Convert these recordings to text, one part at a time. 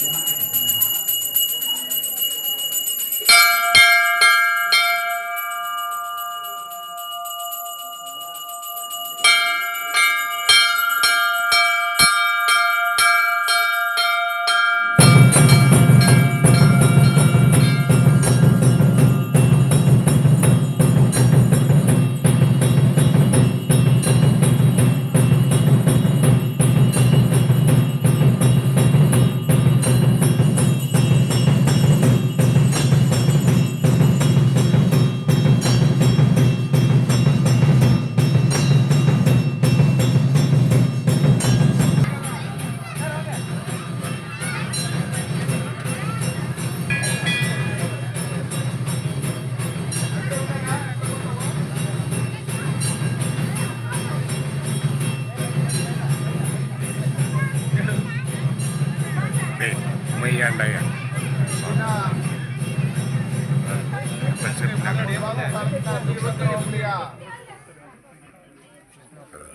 Yeah.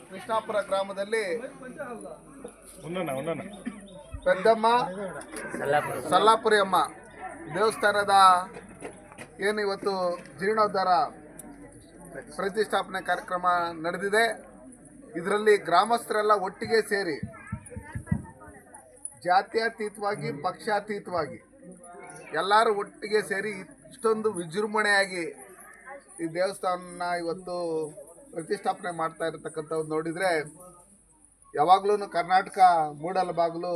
Krishnapura ಗ್ರಾಮದಲ್ಲಿ ಪೆದ್ದಮ್ಮ ಸಲ್ಲಾಪುರಿಯಮ್ಮ ದೇವಸ್ಥಾನದ ಏನು ಇವತ್ತು ಜೀರ್ಣೋದ್ಧಾರ ಪ್ರತಿಷ್ಠಾಪನೆ ಕಾರ್ಯಕ್ರಮ ನಡೆದಿದೆ. ಇದರಲ್ಲಿ ಗ್ರಾಮಸ್ಥರೆಲ್ಲ ಒಟ್ಟಿಗೆ ಸೇರಿ ಜಾತ್ಯತೀತವಾಗಿ ಪಕ್ಷಾತೀತವಾಗಿ ಎಲ್ಲರೂ ಒಟ್ಟಿಗೆ ಸೇರಿ ಇಷ್ಟೊಂದು ವಿಜೃಂಭಣೆಯಾಗಿ ಈ ದೇವಸ್ಥಾನ ಇವತ್ತು ಪ್ರತಿಷ್ಠಾಪನೆ ಮಾಡ್ತಾ ಇರತಕ್ಕಂಥವ್ರು ನೋಡಿದರೆ ಯಾವಾಗಲೂ ಕರ್ನಾಟಕ ಮೂಡಲ ಬಾಗಿಲು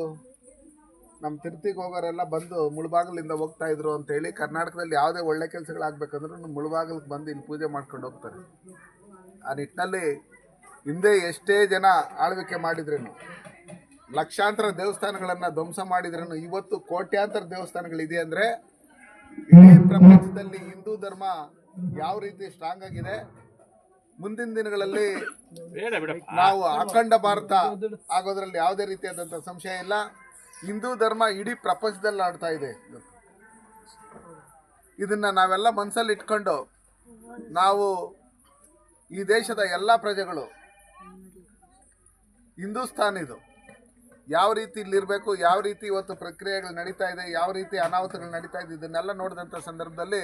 ನಮ್ಮ ತಿರ್ತಿಗೆ ಹೋಗೋರೆಲ್ಲ ಬಂದು ಮುಳುಬಾಗಿಲಿಂದ ಹೋಗ್ತಾ ಇದ್ರು ಅಂತೇಳಿ ಕರ್ನಾಟಕದಲ್ಲಿ ಯಾವುದೇ ಒಳ್ಳೆ ಕೆಲಸಗಳಾಗಬೇಕಂದ್ರೂ ಮುಳುಬಾಗಿಲಿಗೆ ಬಂದು ಇಲ್ಲಿ ಪೂಜೆ ಮಾಡ್ಕೊಂಡು ಹೋಗ್ತಾರೆ. ಆ ನಿಟ್ಟಿನಲ್ಲಿ ಹಿಂದೆ ಎಷ್ಟೇ ಜನ ಆಳ್ವಿಕೆ ಮಾಡಿದ್ರೇನು, ಲಕ್ಷಾಂತರ ದೇವಸ್ಥಾನಗಳನ್ನು ಧ್ವಂಸ ಮಾಡಿದ್ರೇನು, ಇವತ್ತು ಕೋಟ್ಯಾಂತರ ದೇವಸ್ಥಾನಗಳಿದೆ ಅಂದರೆ ಇಡೀ ಪ್ರಪಂಚದಲ್ಲಿ ಹಿಂದೂ ಧರ್ಮ ಯಾವ ರೀತಿ ಸ್ಟ್ರಾಂಗ್ ಆಗಿದೆ? ಮುಂದಿನ ದಿನಗಳಲ್ಲಿ ನಾವು ಅಖಂಡ ಭಾರತ ಆಗೋದ್ರಲ್ಲಿ ಯಾವುದೇ ರೀತಿಯಾದಂಥ ಸಂಶಯ ಇಲ್ಲ. ಹಿಂದೂ ಧರ್ಮ ಇಡೀ ಪ್ರಪಂಚದಲ್ಲಿ ಆಡ್ತಾ ಇದೆ. ಇದನ್ನ ನಾವೆಲ್ಲ ಮನಸ್ಸಲ್ಲಿ ಇಟ್ಕೊಂಡು ನಾವು ಈ ದೇಶದ ಎಲ್ಲ ಪ್ರಜೆಗಳು ಹಿಂದೂಸ್ತಾನ್ ಇದು. ಯಾವ ರೀತಿ ಇಲ್ಲಿರಬೇಕು ಯಾವ ರೀತಿ ಇವತ್ತು ಪ್ರಕ್ರಿಯೆಗಳು ನಡೀತಾ ಇದೆ, ಯಾವ ರೀತಿ ಅನಾಹುತಗಳು ನಡೀತಾ ಇದೆ, ಇದನ್ನೆಲ್ಲ ನೋಡಿದಂಥ ಸಂದರ್ಭದಲ್ಲಿ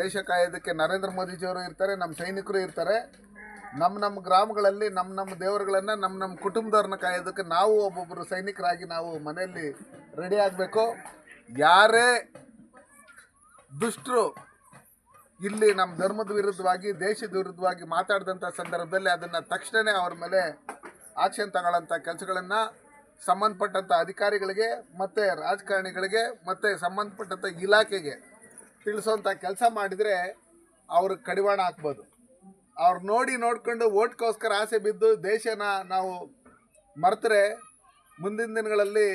ದೇಶ ಕಾಯೋದಕ್ಕೆ ನರೇಂದ್ರ ಮೋದಿಜಿಯವರು ಇರ್ತಾರೆ, ನಮ್ಮ ಸೈನಿಕರು ಇರ್ತಾರೆ. ನಮ್ಮ ನಮ್ಮ ಗ್ರಾಮಗಳಲ್ಲಿ, ನಮ್ಮ ನಮ್ಮ ದೇವರುಗಳನ್ನು, ನಮ್ಮ ನಮ್ಮ ಕುಟುಂಬದವ್ರನ್ನ ಕಾಯೋದಕ್ಕೆ ನಾವು ಒಬ್ಬೊಬ್ಬರು ಸೈನಿಕರಾಗಿ ನಾವು ಮನೆಯಲ್ಲಿ ರೆಡಿ ಆಗಬೇಕು. ಯಾರೇ ದುಷ್ಟರು ಇಲ್ಲಿ ನಮ್ಮ ಧರ್ಮದ ವಿರುದ್ಧವಾಗಿ, ದೇಶದ ವಿರುದ್ಧವಾಗಿ ಮಾತಾಡಿದಂಥ ಸಂದರ್ಭದಲ್ಲಿ ಅದನ್ನು ತಕ್ಷಣವೇ ಅವ್ರ ಮೇಲೆ ಆಕ್ಷನ್ ತಗೊಳ್ಳೋಂಥ ಕೆಲಸಗಳನ್ನು ಸಂಬಂಧಪಟ್ಟಂಥ ಅಧಿಕಾರಿಗಳಿಗೆ ಮತ್ತು ರಾಜಕಾರಣಿಗಳಿಗೆ ಮತ್ತು ಸಂಬಂಧಪಟ್ಟಂಥ ಇಲಾಖೆಗೆ ತಿಳಿಸೋಂಥ ಕೆಲಸ ಮಾಡಿದರೆ ಅವ್ರ ಕಡಿವಾಣ ಹಾಕ್ಬೋದು. ಅವ್ರು ನೋಡಿ ನೋಡ್ಕೊಂಡು ಓಟ್ಗೋಸ್ಕರ ಆಸೆ ಬಿದ್ದು ದೇಶನ ನಾವು ಮರೆತರೆ ಮುಂದಿನ ದಿನಗಳಲ್ಲಿ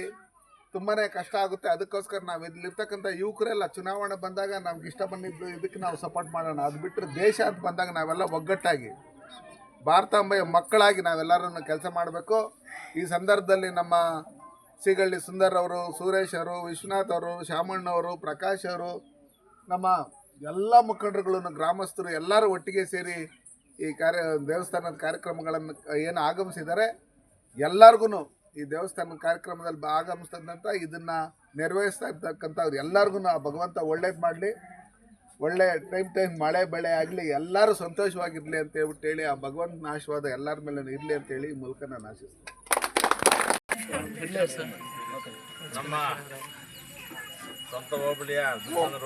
ತುಂಬಾ ಕಷ್ಟ ಆಗುತ್ತೆ. ಅದಕ್ಕೋಸ್ಕರ ನಾವು ಇಲ್ಲಿರ್ತಕ್ಕಂಥ ಯುವಕರೆಲ್ಲ ಚುನಾವಣೆ ಬಂದಾಗ ನಮ್ಗೆ ಇಷ್ಟ ಬಂದಿದ್ದು ಇದಕ್ಕೆ ನಾವು ಸಪೋರ್ಟ್ ಮಾಡೋಣ. ಅದು ಬಿಟ್ಟರೆ ದೇಶ ಅಂತ ಬಂದಾಗ ನಾವೆಲ್ಲ ಒಗ್ಗಟ್ಟಾಗಿ ಭಾರತಾಂಬೆಯ ಮಕ್ಕಳಾಗಿ ನಾವೆಲ್ಲರನ್ನು ಕೆಲಸ ಮಾಡಬೇಕು. ಈ ಸಂದರ್ಭದಲ್ಲಿ ನಮ್ಮ ಸಿಗಳ್ಳಿ ಸುಂದರ್ ಅವರು, ಸುರೇಶ್ ಅವರು, ವಿಶ್ವನಾಥ್ ಅವರು ಶಾಮಣ್ಣವರು ಪ್ರಕಾಶ್ ಅವರು, ನಮ್ಮ ಎಲ್ಲ ಮುಖಂಡರುಗಳನ್ನು, ಗ್ರಾಮಸ್ಥರು ಎಲ್ಲರೂ ಒಟ್ಟಿಗೆ ಸೇರಿ ಈ ಕಾರ್ಯ, ದೇವಸ್ಥಾನದ ಕಾರ್ಯಕ್ರಮಗಳನ್ನು ಏನು ಆಗಮಿಸಿದ್ದಾರೆ. ಎಲ್ಲರಿಗೂ ಈ ದೇವಸ್ಥಾನದ ಕಾರ್ಯಕ್ರಮದಲ್ಲಿ ಆಗಮಿಸ್ತಕ್ಕಂಥ ಇದನ್ನು ನೆರವೇರಿಸ್ತಾ ಇರ್ತಕ್ಕಂಥವ್ರು ಎಲ್ಲರಿಗೂ ಆ ಭಗವಂತ ಒಳ್ಳೇದು ಮಾಡಲಿ. ಒಳ್ಳೆ ಟೈಮ್ ಟೈಮ್ ಮಳೆ, ಬೆಳೆ ಆಗಲಿ, ಎಲ್ಲರೂ ಸಂತೋಷವಾಗಿರಲಿ ಅಂತ ಹೇಳ್ಬಿಟ್ಟು ಹೇಳಿ ಆ ಭಗವಂತನ ಆಶೀರ್ವಾದ ಎಲ್ಲರ ಮೇಲೆ ಇರಲಿ ಅಂತೇಳಿ ಈ ಮೂಲಕ ನಾನು ಆಶಿಸ್ತೀನಿ ನಮ್ಮ ಸ್ವಂತ ಹೋಬಳಿಯ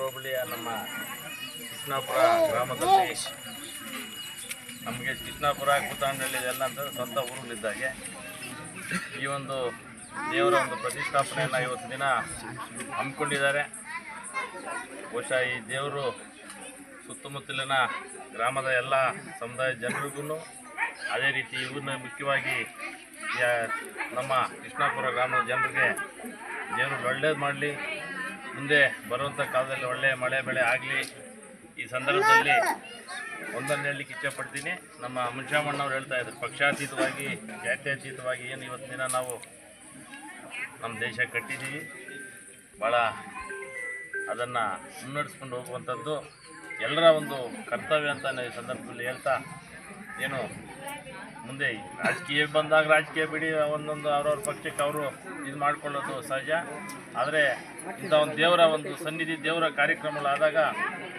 ಹೋಬಳಿಯ ನಮ್ಮ ಕೃಷ್ಣಾಪುರ ಗ್ರಾಮದಲ್ಲಿ ನಮಗೆ ಕೃಷ್ಣಾಪುರ ಕೂತಾಂಡಳ್ಳಿ ಎಲ್ಲ ಅಂತಂದ್ರೆ ಸ್ವಂತ ಊರುಗಳಿದ್ದಾಗೆ. ಈ ಒಂದು ದೇವರ ಒಂದು ಪ್ರತಿಷ್ಠಾಪನೆಯನ್ನು ಇವತ್ತು ದಿನ ಹಮ್ಮಿಕೊಂಡಿದ್ದಾರೆ. ಬಹುಶಃ ಈ ದೇವರು ಸುತ್ತಮುತ್ತಲಿನ ಗ್ರಾಮದ ಎಲ್ಲ ಸಮುದಾಯ ಜನರಿಗೂ ಅದೇ ರೀತಿ ಇವ್ರನ್ನ ಮುಖ್ಯವಾಗಿ ನಮ್ಮ ಕೃಷ್ಣಾಪುರ ಗ್ರಾಮದ ಜನರಿಗೆ ದೇವರು ಒಳ್ಳೇದು ಮಾಡಲಿ. ಮುಂದೆ ಬರುವಂಥ ಕಾಲದಲ್ಲಿ ಒಳ್ಳೆಯ ಮಳೆ ಬೆಳೆ ಆಗಲಿ. ಈ ಸಂದರ್ಭದಲ್ಲಿ ಒಂದನ್ನು ಹೇಳಲಿಕ್ಕೆ ಇಚ್ಛೆಪಡ್ತೀನಿ. ನಮ್ಮ ಮುನ್ಷಾಮಣ್ಣವ್ರು ಹೇಳ್ತಾ ಇದ್ರು, ಪಕ್ಷಾತೀತವಾಗಿ, ಜಾತ್ಯತೀತವಾಗಿ ಏನು ಇವತ್ತಿನ ನಾವು ನಮ್ಮ ದೇಶ ಕಟ್ಟಿದ್ದೀವಿ. ಭಾಳ ಅದನ್ನು ಮುನ್ನಡೆಸ್ಕೊಂಡು ಹೋಗುವಂಥದ್ದು ಎಲ್ಲರ ಒಂದು ಕರ್ತವ್ಯ ಅಂತ ನಾನು ಈ ಸಂದರ್ಭದಲ್ಲಿ ಹೇಳ್ತಾ ಏನು ಮುಂದೆ ರಾಜಕೀಯ ಬಂದಾಗ ರಾಜಕೀಯ ಬಿಡಿ, ಒಂದೊಂದು ಅವ್ರವ್ರ ಪಕ್ಷಕ್ಕೆ ಅವರು ಇದು ಮಾಡ್ಕೊಳ್ಳೋದು ಸಹಜ. ಆದರೆ ಇಂಥ ಒಂದು ದೇವರ ಒಂದು ಸನ್ನಿಧಿ, ದೇವರ ಕಾರ್ಯಕ್ರಮಗಳಾದಾಗ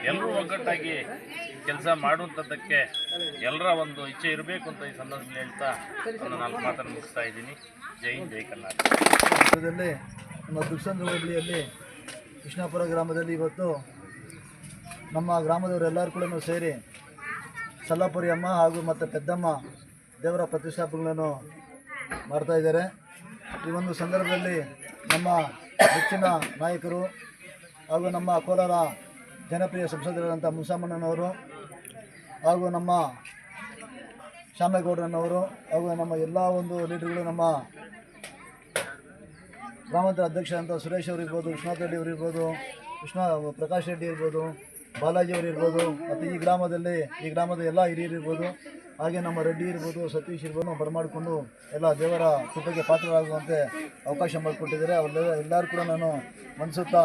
ಎಲ್ಲರೂ ಒಗ್ಗಟ್ಟಾಗಿ ಕೆಲಸ ಮಾಡುವಂಥದ್ದಕ್ಕೆ ಎಲ್ಲರ ಒಂದು ಇಚ್ಛೆ ಇರಬೇಕು ಅಂತ ಈ ಸಂದರ್ಭದಲ್ಲಿ ಹೇಳ್ತಾ ನನ್ನ ನಾಲ್ಕು ಮಾತನ್ನು ಮುಗಿಸ್ತಾ ಇದ್ದೀನಿ. ಜೈ ಹಿಂದ್, ಜೈ ಕರ್ನಾಟಕದಲ್ಲಿ ನಮ್ಮ ದುರ್ಸಂದ್ರ ಹೋಬಳಿಯಲ್ಲಿ ಕೃಷ್ಣಾಪುರ ಗ್ರಾಮದಲ್ಲಿ ಇವತ್ತು ನಮ್ಮ ಗ್ರಾಮದವರೆಲ್ಲರೂ ಕೂಡ ಸೇರಿ ಸಲ್ಲಾಪುರಿ ಅಮ್ಮ ಹಾಗೂ ಮತ್ತು ಪೆದ್ದಮ್ಮ ದೇವರ ಪ್ರತಿಷ್ಠಾಪನೆಗಳನ್ನು ಮಾಡ್ತಾ ಇದ್ದಾರೆ. ಈ ಒಂದು ಸಂದರ್ಭದಲ್ಲಿ ನಮ್ಮ ಹೆಚ್ಚಿನ ನಾಯಕರು ಹಾಗೂ ನಮ್ಮ ಕೋಲಾರ ಜನಪ್ರಿಯ ಸಂಸದರಾದಂಥ ಮುಸಾಮಣ್ಣನವರು ಹಾಗೂ ನಮ್ಮ ಶ್ಯಾಮೇಗೌಡರನ್ನವರು ಹಾಗೂ ನಮ್ಮ ಎಲ್ಲ ಒಂದು ಲೀಡರ್ಗಳು ನಮ್ಮ ಗ್ರಾಮಾಂತರ ಅಧ್ಯಕ್ಷ ಅಂತ ಸುರೇಶ್ ಅವರಿರ್ಬೋದು ವಿಶ್ವನಾಥ್ ರೆಡ್ಡಿ ಅವರು ವಿಶ್ವ ಪ್ರಕಾಶ್ ರೆಡ್ಡಿ ಇರ್ಬೋದು ಬಾಲಾಜಿ ಅವರು ಇರ್ಬೋದು, ಮತ್ತು ಈ ಗ್ರಾಮದಲ್ಲಿ, ಈ ಗ್ರಾಮದ ಎಲ್ಲ ಹಿರಿಯರು ಇರ್ಬೋದು, ಹಾಗೆ ನಮ್ಮ ರೆಡ್ಡಿ ಇರ್ಬೋದು, ಸತೀಶ್ ಇರ್ಬೋದು ಬರಮಾಡಿಕೊಂಡು ಎಲ್ಲ ದೇವರ ಕೃಪೆಗೆ ಪಾತ್ರರಾಗುವಂತೆ ಅವಕಾಶ ಮಾಡಿಕೊಟ್ಟಿದ್ದಾರೆ. ಅವರೆಲ್ಲ ಎಲ್ಲರೂ ಕೂಡ ನಾನು ಮನಸುತ್ತಾ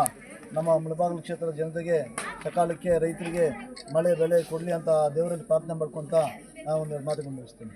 ನಮ್ಮ ಮುಳಬಾಗಿಲು ಕ್ಷೇತ್ರದ ಜನತೆಗೆ, ಸಕಾಲಕ್ಕೆ ರೈತರಿಗೆ ಮಳೆ ಬೆಳೆ ಕೊಡಲಿ ಅಂತ ದೇವರಲ್ಲಿ ಪ್ರಾರ್ಥನೆ ಮಾಡ್ಕೊತ ನಾನು ಒಂದು ಮಾತುಕೊಂಡು ಮುಗಿಸ್ತೀನಿ.